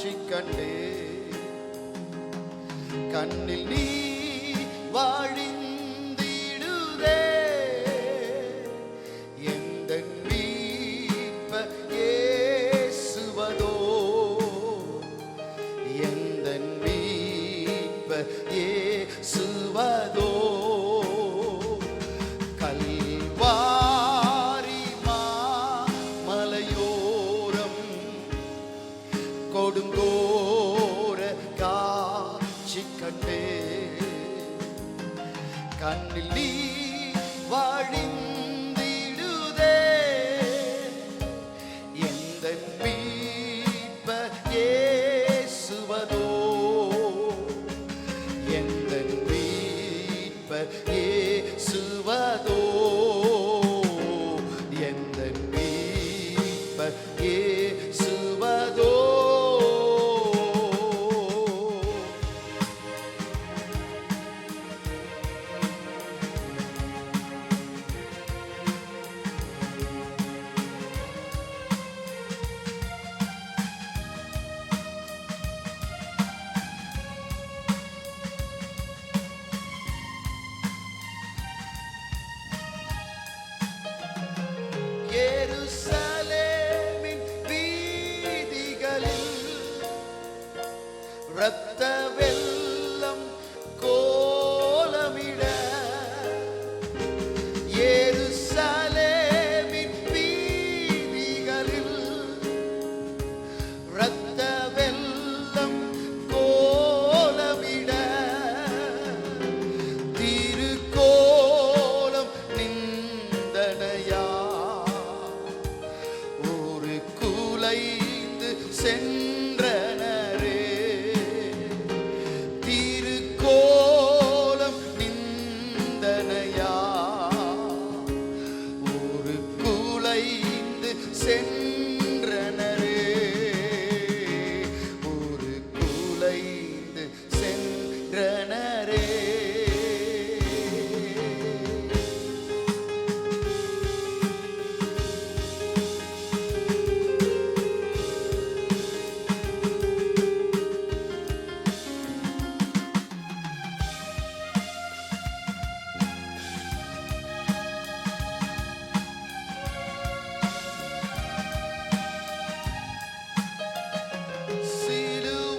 காட்சி கண்டே. கண்ணில் நீ வாழிந்திடுதே. எந்த வீப்ப ஏசுவதோ. எந்த வீப்ப ஏசுவதோ. கொடுங்கோர காட்சி கண்டே கண்ணில் நீ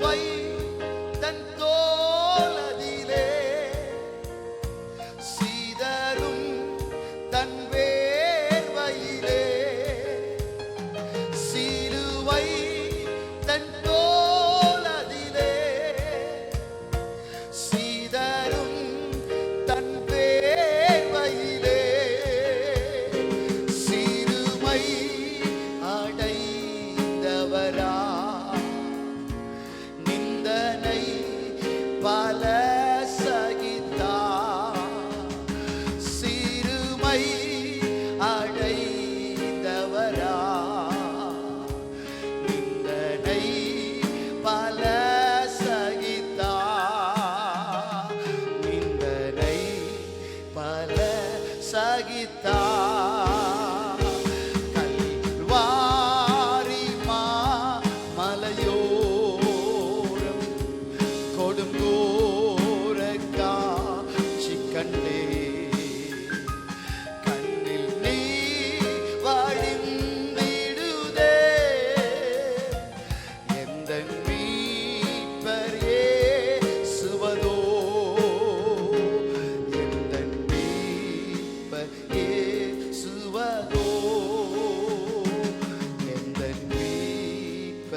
abençoe. guitarra.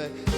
Yeah.